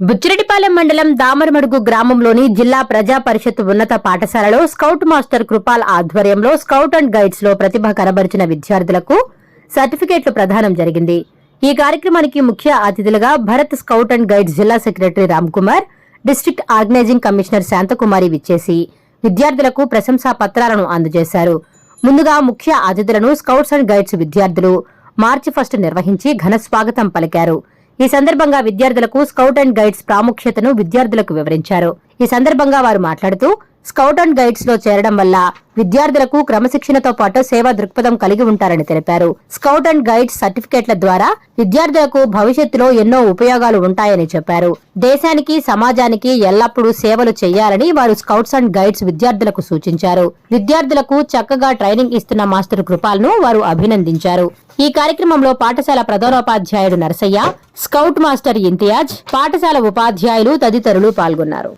బుచ్చిరెడ్డిపాలెం మండలం దామరమడుగు గ్రామంలోని జిల్లా ప్రజా పరిషత్ ఉన్నత పాఠశాలలో స్కౌట్ మాస్టర్ కృపాల్ ఆధ్వర్యంలో స్కౌట్ అండ్ గైడ్స్లో ప్రతిభ కనబరిచిన విద్యార్థులకు సర్టిఫికేట్లు ప్రదానం జరిగింది. ఈ కార్యక్రమానికి ముఖ్య అతిథులుగా భరత్ స్కౌట్ అండ్ గైడ్స్ జిల్లా secretary Ram Kumar district organising commissioner Shantakumari విచ్చేసి విద్యార్థులకు ప్రశంసా పత్రాలను అందజేశారు. ముందుగా ముఖ్య అతిథులను స్కౌట్స్ అండ్ గైడ్స్ విద్యార్థులు మార్చి ఫస్ట్ నిర్వహించి ఘన స్వాగతం పలికారు. ఈ సందర్భంగా విద్యార్థులకు స్కౌట్ అండ్ గైడ్స్ ప్రాముఖ్యతను విద్యార్థులకు వివరించారు. ఈ సందర్భంగా వారు మాట్లాడుతూ స్కౌట్ అండ్ గైడ్స్లో చేరడం వల్ల విద్యార్థులకు క్రమశిక్షణతో పాటు సేవా దృక్పథం కలిగి ఉంటారని తెలిపారు. స్కౌట్ అండ్ గైడ్స్ సర్టిఫికేట్ల ద్వారా విద్యార్థులకు భవిష్యత్తులో ఎన్నో ఉపయోగాలు ఉంటాయని చెప్పారు. దేశానికి సమాజానికి ఎల్లప్పుడూ సేవలు చేయాలని వారు స్కౌట్స్ అండ్ గైడ్స్ విద్యార్థులకు సూచించారు. విద్యార్థులకు చక్కగా ట్రైనింగ్ ఇస్తున్న మాస్టర్ కృపాలను వారు అభినందించారు. ఈ కార్యక్రమంలో పాఠశాల ప్రధానోపాధ్యాయుడు నరసయ్య స్కౌట్ మాస్టర్ ఇంతియాజ్ పాఠశాల ఉపాధ్యాయులు తదితరులు పాల్గొన్నారు.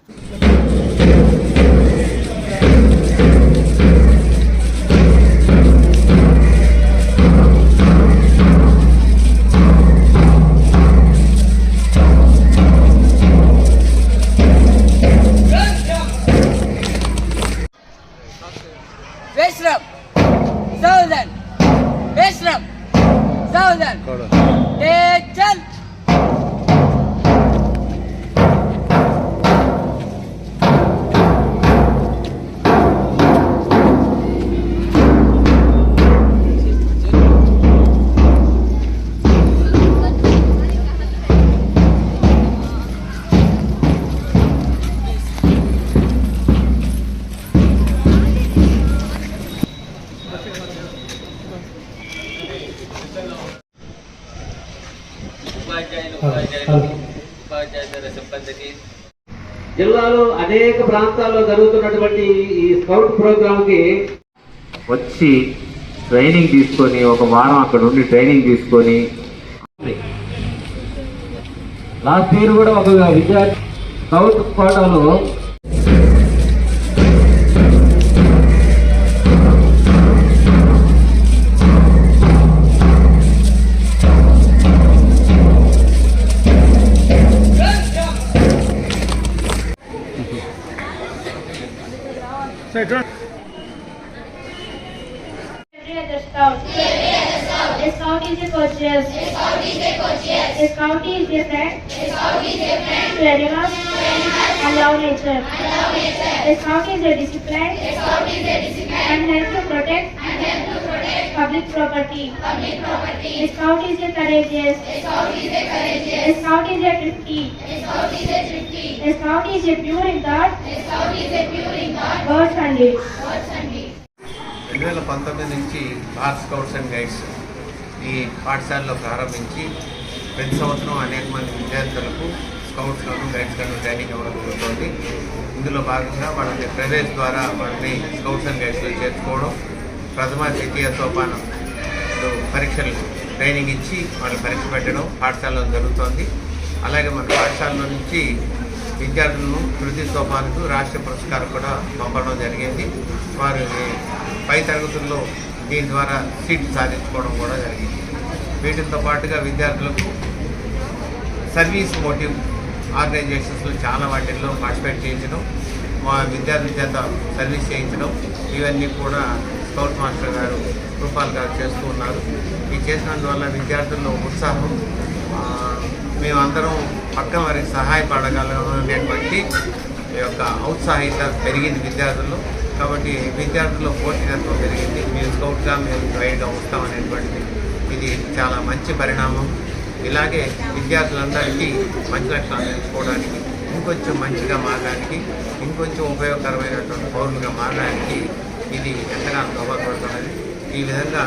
ఉపాధ్యాయులు ఉపాధ్యాయులు ఉపాధ్యాయుల సిబ్బందికి జిల్లాలో అనేక ప్రాంతాల్లో జరుగుతున్నటువంటి ఈ స్కౌట్ ప్రోగ్రామ్కి వచ్చి ట్రైనింగ్ తీసుకొని ఒక వారం అక్కడ ఉండి ట్రైనింగ్ తీసుకొని లాస్ట్ ఇయర్ కూడా ఒక విద్యార్థి స్కౌట్ కోటాలో Discount. Discount is a is a purchase. Discount is a friend. Discount is a friend. To animals. Allow nature. Allow nature. Is a discipline. Discount is a discipline. And help to protect. And help to Public property. Public property. A scout is a courageous. A scout is a courageous. A scout is a thrifty. A scout is a thrifty. A scout is a pure in thought. A scout is a pure in thought. Words and deeds. Words and deeds. రెండు వేల పంతొమ్మిది నుంచి Bharat scouts and guides ఈ పాఠశాలలో ప్రారంభించి ప్రతి సంవత్సరం అనేక మంది విద్యార్థులకు స్కౌట్స్లోను గైడ్స్లోను ట్రైనింగ్ ఇవ్వడం జరుగుతుంది ఇందులో భాగంగా వాళ్ళని ప్రవేశ్ ద్వారా వాళ్ళని స్కౌట్స్ అండ్ గైడ్స్లో చేర్చుకోవడం ప్రథమ ద్వితీయ సోపానం పరీక్షలు ట్రైనింగ్ ఇచ్చి వాళ్ళు పరీక్ష పెట్టడం పాఠశాలలో జరుగుతోంది. అలాగే మన పాఠశాలలో నుంచి విద్యార్థులను తృతీయ సోపానికి రాష్ట్ర పురస్కారం కూడా పంపడం జరిగింది. వారు పై తరగతుల్లో దీని ద్వారా సీట్లు సాధించుకోవడం కూడా జరిగింది. వీటితో పాటుగా విద్యార్థులకు సర్వీస్ మోటివ్ ఆర్గనైజేషన్స్లో చాలా వాటిల్లో పార్టిసిపేట్ చేయించడం మా విద్యార్థుల చేత సర్వీస్ చేయించడం ఇవన్నీ కూడా స్కౌట్ మాస్టర్ గారు రూపాల్ గారు చేస్తూ ఉన్నారు. ఇది చేసినందువల్ల విద్యార్థుల్లో ఉత్సాహం మేమందరం పక్కన వారికి సహాయపడగలనేటువంటి ఈ యొక్క ఔత్సాహిత పెరిగింది విద్యార్థుల్లో. కాబట్టి విద్యార్థుల్లో పోటీతత్వం పెరిగింది. మేము స్కౌట్గా మేము గైడ్గా అనేటువంటి ఇది చాలా మంచి పరిణామం. ఇలాగే విద్యార్థులందరికీ మంచి లక్షణాలు తెలుసుకోవడానికి ఇంకొంచెం మంచిగా మారడానికి ఇంకొంచెం ఉపయోగకరమైనటువంటి పౌరులుగా మారడానికి ఇది ఎంతగానో దోహదపడుతున్నది ఈ విధంగా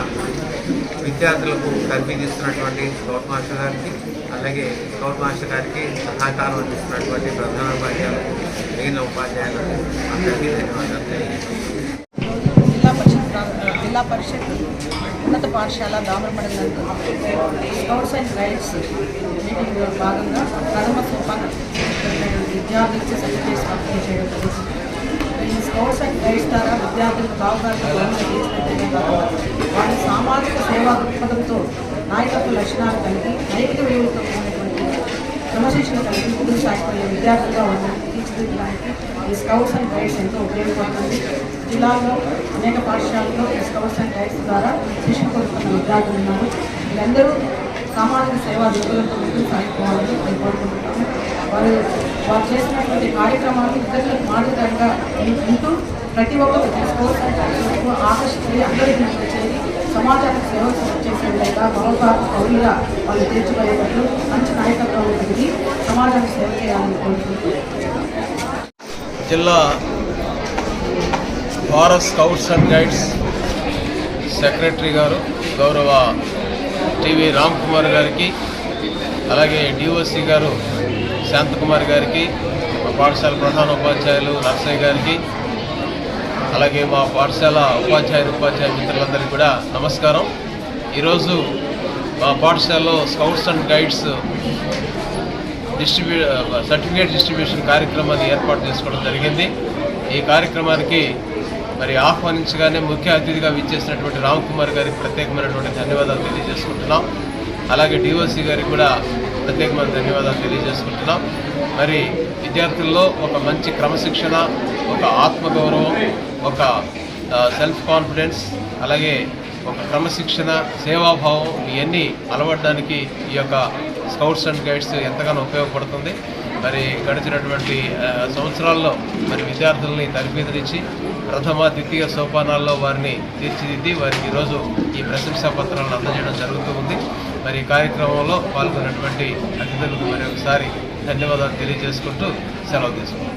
విద్యార్థులకు కల్పించిస్తున్నటువంటి స్కౌట్ మాస్టర్ గారికి అలాగే స్కౌట్ మాస్టర్ గారికి సహకారం అందిస్తున్నటువంటి ప్రధాన ఉపాధ్యాయులకు మిగిలిన ఉపాధ్యాయులకు అందరికీ ధన్యవాదాలు జిల్లా పరిషత్ జిల్లా పరిషత్ ఉన్నత పాఠశాల దామరమడి స్కౌట్స్ అండ్ గైడ్స్ మీటింగ్లో భాగంగా ప్రథమ సోపాన విద్యార్థులకు సర్టిఫికేట్స్ పంపిణీ చేయడం జరుగుతుంది ఈ స్కౌట్స్ అండ్ గైడ్స్ ద్వారా విద్యార్థులకు బాగుపడుతూ వారి సామాజిక సేవా దృక్పథంతో నాయకత్వ లక్షణాలు కలిగి నైతిక విలువలతో కూడినటువంటి క్రమశిక్షణ కలిగి ముందుకు సాగిపోయే విద్యార్థులుగా ఉండాలని తీర్చిదిద్దడానికి ఈ స్కౌట్స్ అండ్ గైడ్స్ ఎంతో ఉపయోగపడుతుంది. జిల్లాలో అనేక పాఠశాలల్లో ఈ స్కౌట్స్ అండ్ గైడ్స్ ద్వారా శిక్షణ పొందుతున్న విద్యార్థులు ఉన్నారు. వీళ్ళందరూ సామాజిక సేవా దృక్పథంతో ముందుకు సాగిపోవాలని నేను కోరుకుంటున్నాను. వారు వారు చేసినటువంటి కార్యక్రమాలు ఇతరులకు మాదిరిగా ఉంటూ ప్రతి ఒక్కరు స్కౌట్స్ అండ్ ఆకర్షితులు అందరికీ వచ్చేది సమాజానికి సేవ చేసే విధంగా మరోసారి పౌరులుగా వాళ్ళు తీర్చిపోయేటట్లు మంచి నాయకత్వం కలిగి సమాజానికి సేవ చేయాలని కోరుకుంటూ జిల్లా Bharat scouts and guides secretary గారు గౌరవ టీవీ రామ్ కుమార్ గారికి అలాగే డిఓసి గారు శాంతకుమార్ గారికి మా పాఠశాల ప్రధాన ఉపాధ్యాయులు నర్సయ్య గారికి అలాగే మా పాఠశాల ఉపాధ్యాయులు ఉపాధ్యాయ మిత్రులందరికీ కూడా నమస్కారం. ఈరోజు మా పాఠశాలలో scouts and guides distribute certificate distribution కార్యక్రమాన్ని ఏర్పాటు చేసుకోవడం జరిగింది. ఈ కార్యక్రమానికి మరి ఆహ్వానించగానే ముఖ్య అతిథిగా విచ్చేసినటువంటి రామ్ కుమార్ గారికి ప్రత్యేకమైనటువంటి ధన్యవాదాలు తెలియజేసుకుంటున్నాం. అలాగే డిఓసి గారికి కూడా ప్రత్యేకమైన ధన్యవాదాలు తెలియజేసుకుంటున్నాం. మరి విద్యార్థుల్లో ఒక మంచి క్రమశిక్షణ ఒక ఆత్మగౌరవం ఒక సెల్ఫ్ కాన్ఫిడెన్స్ అలాగే ఒక క్రమశిక్షణ సేవాభావం ఇవన్నీ అలవడడానికి ఈ యొక్క స్కౌట్స్ అండ్ గైడ్స్ ఎంతగానో ఉపయోగపడుతుంది. మరి గడిచినటువంటి సంవత్సరాల్లో మరి విద్యార్థుల్ని తరబిదిరించి ప్రథమ ద్వితీయ సోపానాల్లో వారిని తీర్చిదిద్ది వారికి ఈరోజు ఈ ప్రశంసా పత్రాలను అందజేయడం జరుగుతూ ఉంది. మరి కార్యక్రమంలో పాల్గొన్నటువంటి అతిథులకు మరి ఒకసారి ధన్యవాదాలు తెలియజేసుకుంటూ సెలవు తీసుకుంటాం